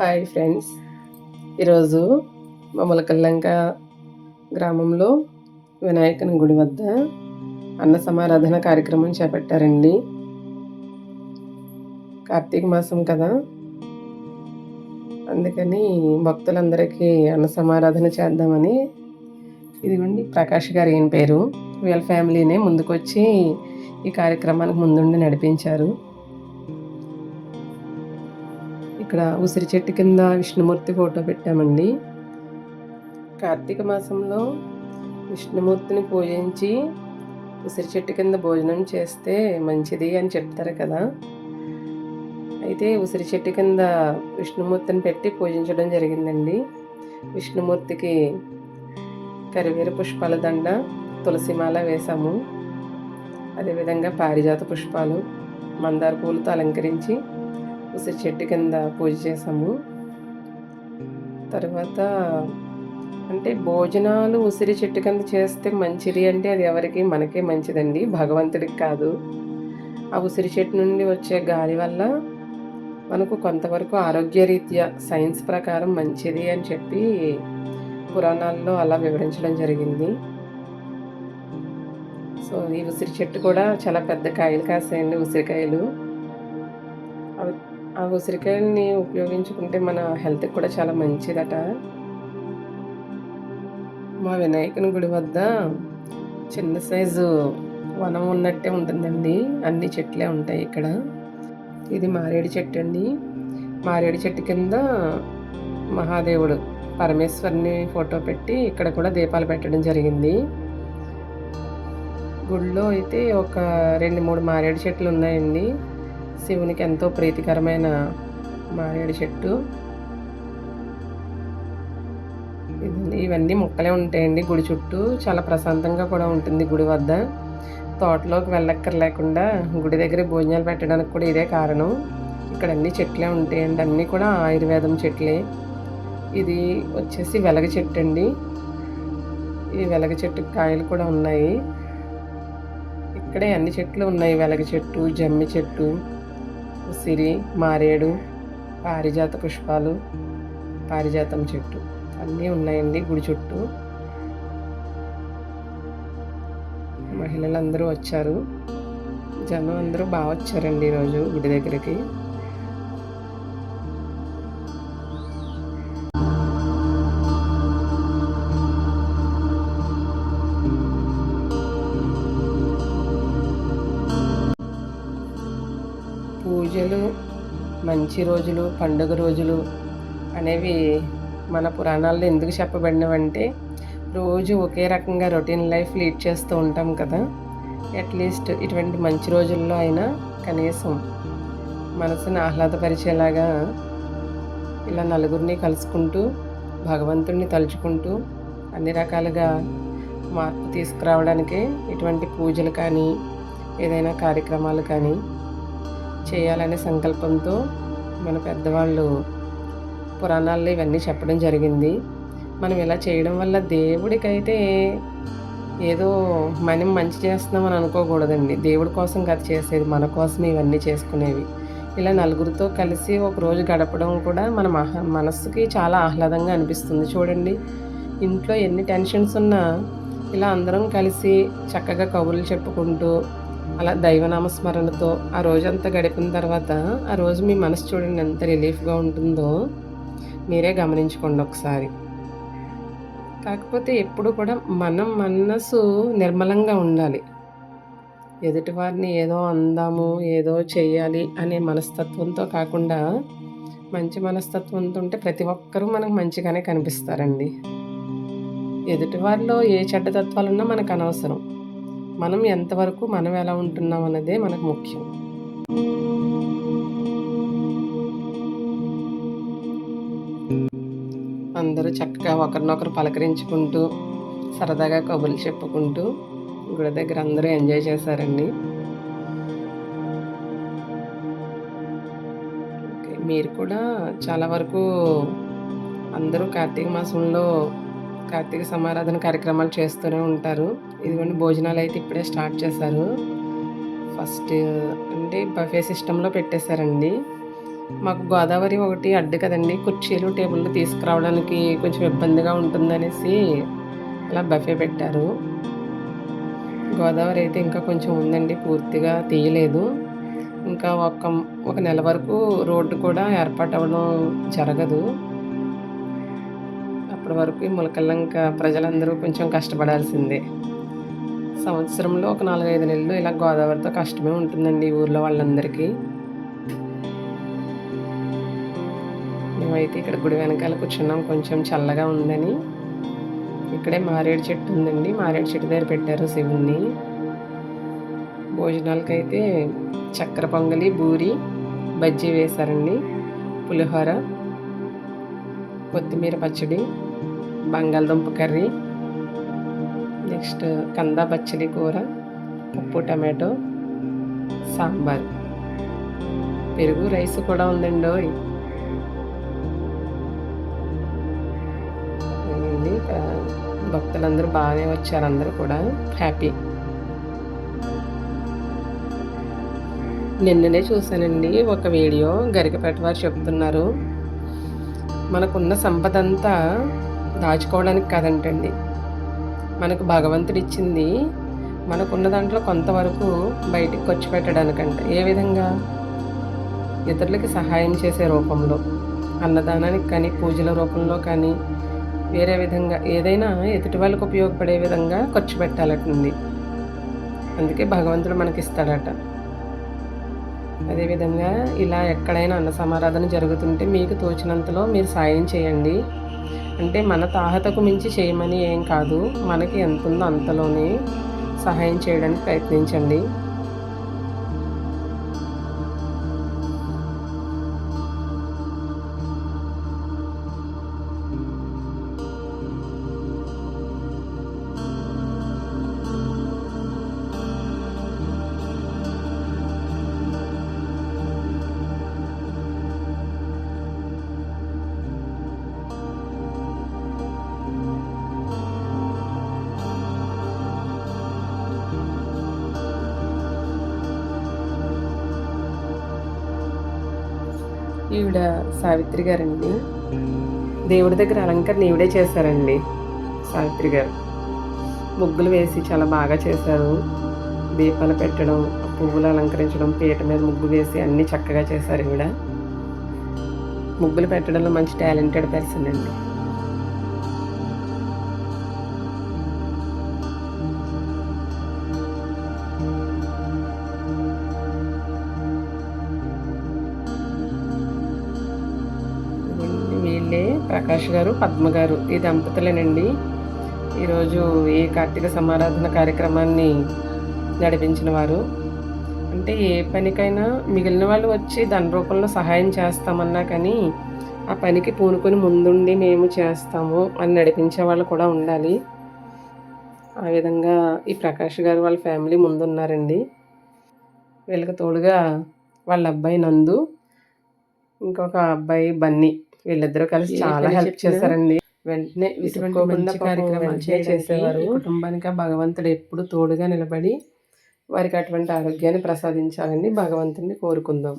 Hi friends. ఈరోజు మమ్మల కల్లంక గ్రామంలో వినాయకుని గుడి వద్ద అన్న సమారాధన కార్యక్రమం చేపట్టారండి. కార్తీక మాసం కదా. అందుకని భక్తులందరికీ అన్న సమారాధన చేద్దామని ఇదిగోండి ప్రకాష్ గారు ఏం పేరు? వీళ్ళ ఫ్యామిలీనే ముందుకొచ్చి ఈ కార్యక్రమానికి ముందుండి నడిపించారు. ఇక్కడ ఉసిరి చెట్టు కింద విష్ణుమూర్తి ఫోటో పెట్టామండి. కార్తీక మాసంలో విష్ణుమూర్తిని పూజించి ఉసిరి చెట్టు కింద భోజనం చేస్తే మంచిది అని చెప్తారు కదా. అయితే ఉసిరి చెట్టు కింద విష్ణుమూర్తిని పెట్టి పూజించడం జరిగిందండి. విష్ణుమూర్తికి కరివేరు పుష్పాల దండ తులసిమాల వేసాము అదేవిధంగా పారిజాత పుష్పాలు మందార పూలతో అలంకరించి ఉసిరి చెట్టు కింద పూజ చేసాము. తర్వాత అంటే భోజనాలు ఉసిరి చెట్టు కింద చేస్తే మంచిది అంటే అది ఎవరికి మనకే మంచిదండి భగవంతుడికి కాదు. ఆ ఉసిరి చెట్టు నుండి వచ్చే గాలి వల్ల మనకు కొంతవరకు ఆరోగ్యరీత్యా సైన్స్ ప్రకారం మంచిది అని చెప్పి పురాణాల్లో అలా వివరించడం జరిగింది. సో ఈ ఉసిరి చెట్టు కూడా చాలా పెద్ద కాయలు కాసేయండి ఉసిరికాయలు. ఆ ఉసిరికాయల్ని ఉపయోగించుకుంటే మన హెల్త్కి కూడా చాలా మంచిదట. మా వినాయకుని గుడి వద్ద చిన్న సైజు వనం ఉన్నట్టే ఉంటుందండి. అన్ని చెట్లే ఉంటాయి ఇక్కడ. ఇది మారేడు చెట్టు అండి. మారేడు చెట్టు కింద మహాదేవుడు పరమేశ్వరిని ఫోటో పెట్టి ఇక్కడ కూడా దీపాలు పెట్టడం జరిగింది. గుడిలో అయితే ఒక రెండు మూడు మారేడు చెట్లు ఉన్నాయండి. శివునికి ఎంతో ప్రీతికరమైన మారేడు చెట్టు. ఇవన్నీ మొక్కలే ఉంటాయండి గుడి చుట్టూ. చాలా ప్రశాంతంగా కూడా ఉంటుంది గుడి వద్ద. తోటలోకి వెళ్ళక్కర్లేకుండా గుడి దగ్గర భోజనాలు పెట్టడానికి కూడా ఇదే కారణం. ఇక్కడ అన్ని చెట్లే ఉంటాయండి అన్నీ కూడా ఆయుర్వేదం చెట్లే. ఇది వచ్చేసి వెలగ చెట్టు అండి. ఈ వెలగ చెట్టు కాయలు కూడా ఉన్నాయి. ఇక్కడే అన్ని చెట్లు ఉన్నాయి వెలగ చెట్టు జమ్మి చెట్టు. ఉసిరి మారేడు పారిజాత పుష్పాలు పారిజాతం చెట్టు. అన్నీ ఉన్నాయండి గుడి చుట్టూ. మహిళలందరూ వచ్చారు. జనం అందరూ బాగా వచ్చారండి ఈరోజు గుడి దగ్గరికి. పూజలు మంచి రోజులు పండుగ రోజులు అనేవి మన పురాణాల్లో ఎందుకు చెప్పబడినవంటే రోజు ఒకే రకంగా రొటీన్ లైఫ్ లీడ్ చేస్తూ ఉంటాం కదా. అట్లీస్ట్ ఇటువంటి మంచి రోజుల్లో అయినా కనీసం మనసుని ఆహ్లాదపరిచేలాగా ఇలా నలుగురిని కలుసుకుంటూ భగవంతుడిని తలుచుకుంటూ అన్ని రకాలుగా మార్పు తీసుకురావడానికే ఇటువంటి పూజలు కానీ ఏదైనా కార్యక్రమాలు కానీ చేయాలనే సంకల్పంతో మన పెద్దవాళ్ళు పురాణాల్లో ఇవన్నీ చెప్పడం జరిగింది. మనం ఇలా చేయడం వల్ల దేవుడికైతే ఏదో మనం మంచి చేస్తున్నామని అనుకోకూడదండి. దేవుడి కోసం కదా చేసేది మన కోసం ఇవన్నీ చేసుకునేవి. ఇలా నలుగురితో కలిసి ఒక రోజు గడపడం కూడా మన మహ మనస్సుకి చాలా ఆహ్లాదంగా అనిపిస్తుంది. చూడండి ఇంట్లో ఎన్ని టెన్షన్స్ ఉన్నా ఇలా అందరం కలిసి చక్కగా కబుర్లు చెప్పుకుంటూ అలా దైవనామస్మరణతో ఆ రోజంతా గడిపిన తర్వాత ఆ రోజు మీ మనసు చూడండి ఎంత రిలీఫ్గా ఉంటుందో మీరే గమనించుకోండి ఒకసారి. కాకపోతే ఎప్పుడు కూడా మనం మనసు నిర్మలంగా ఉండాలి. ఎదుటివారిని ఏదో అందాము ఏదో చేయాలి అనే మనస్తత్వంతో కాకుండా మంచి మనస్తత్వంతో ఉంటే ప్రతి ఒక్కరూ మనకు మంచిగానే కనిపిస్తారండి. ఎదుటివారిలో ఏ చెడ్డ తత్వాలున్నా మనకు అనవసరం. మనం ఎంతవరకు మనం ఎలా ఉంటున్నాం అన్నదే మనకు ముఖ్యం. అందరూ చక్కగా ఒకరినొకరు పలకరించుకుంటూ సరదాగా కబుర్లు చెప్పుకుంటూ గుడి దగ్గర అందరూ ఎంజాయ్ చేశారండి. మీరు కూడా చాలా వరకు అందరూ కార్తీక మాసంలో కార్తీక సమారాధన కార్యక్రమాలు చేస్తూనే ఉంటారు. ఇదిగోండి భోజనాలు అయితే ఇప్పుడే స్టార్ట్ చేశారు. ఫస్ట్ అంటే బఫే సిస్టంలో పెట్టేశారండి. మాకు గోదావరి ఒకటి అడ్డు కదండి. కుర్చీలు టేబుల్లు తీసుకురావడానికి కొంచెం ఇబ్బందిగా ఉంటుందనేసి అలా బఫే పెట్టారు. గోదావరి అయితే ఇంకా కొంచెం ఉందండి పూర్తిగా తీయలేదు. ఇంకా ఒక ఒక నెల వరకు రోడ్డు కూడా ఏర్పాటు అవ్వడం జరగదు. అప్పటి వరకు ఈ ములకల్లంక ప్రజలందరూ కొంచెం కష్టపడాల్సిందే. సంవత్సరంలో ఒక నాలుగైదు నెలలు ఇలా గోదావరితో కష్టమే ఉంటుందండి ఈ ఊర్లో వాళ్ళందరికీ. మేమైతే ఇక్కడ గుడి వెనకాల కూర్చున్నాం. కొంచెం చల్లగా ఉందని. ఇక్కడే మారేడు చెట్టు ఉందండి. మారేడు చెట్టు దగ్గర పెట్టారు శివుణ్ణి. భోజనాలకైతే చక్కెర పొంగలి బూరి బజ్జీ వేశారండి. పులిహోర కొత్తిమీర పచ్చడి బంగాళదుంప కర్రీ నెక్స్ట్ కంద పచ్చడి కూర పప్పు టమాటో సాంబార్. పెరుగు రైస్ కూడా ఉందండి భక్తులందరూ బాగానే వచ్చారు అందరూ కూడా హ్యాపీ. నిన్ననే చూశానండి ఒక వీడియో గరికపేట వారు చెప్తున్నారు. మనకున్న సంపద అంతా దాచుకోవడానికి కాదంటండి. మనకు భగవంతుడు ఇచ్చింది మనకున్న దాంట్లో కొంతవరకు బయటికి ఖర్చు పెట్టడానికంట. ఏ విధంగా? ఇతరులకి సహాయం చేసే రూపంలో. అన్నదానానికి కానీ పూజల రూపంలో కానీ వేరే విధంగా ఏదైనా ఎదుటి వాళ్ళకు ఉపయోగపడే విధంగా ఖర్చు పెట్టాలంటుంది అందుకే భగవంతుడు మనకి ఇస్తాడట అదేవిధంగా ఇలా ఎక్కడైనా అన్న సమారాధన జరుగుతుంటే మీకు తోచినంతలో మీరు సాయం చేయండి. అంటే మన తాహతకు మించి చేయమని ఏం కాదు. మనకి ఎంత ఉందో అంతలోనే సహాయం చేయడానికి ప్రయత్నించండి. ఈవిడ సావిత్రి గారండి. దేవుడి దగ్గర అలంకరణ ఈవిడే చేశారండి సావిత్రి గారు. ముగ్గులు వేసి చాలా బాగా చేశారు. దీపాలు పెట్టడం పువ్వులు అలంకరించడం పీట మీద ముగ్గు వేసి అన్నీ చక్కగా చేశారు ఈవిడ. ముగ్గులు పెట్టడంలో మంచి టాలెంటెడ్ పర్సన్ అండి. ప్రకాష్ గారు పద్మ గారు ఈ దంపతులేనండి. ఈరోజు ఈ కార్తీక సమారాధన కార్యక్రమాన్ని నడిపించిన వారు. అంటే ఏ పనికైనా మిగిలిన వాళ్ళు వచ్చి దాని రూపంలో సహాయం చేస్తామన్నా కానీ ఆ పనికి పూనుకొని ముందుండి మేము చేస్తాము అని నడిపించే వాళ్ళు కూడా ఉండాలి. ఆ విధంగా ఈ ప్రకాష్ గారు వాళ్ళ ఫ్యామిలీ ముందున్నారండి. వీళ్ళకి తోడుగా వాళ్ళ అబ్బాయి నందు ఇంకొక అబ్బాయి బన్నీ. వీళ్ళిద్దరూ కలిసి చాలా హెల్ప్ చేశారండి. వెంటనే కార్యక్రమాలు చేసేవారు. కుటుంబానికి భగవంతుడు ఎప్పుడు తోడుగా నిలబడి వారికి అటువంటి ఆరోగ్యాన్ని ప్రసాదించాలని భగవంతుడిని కోరుకుందాం.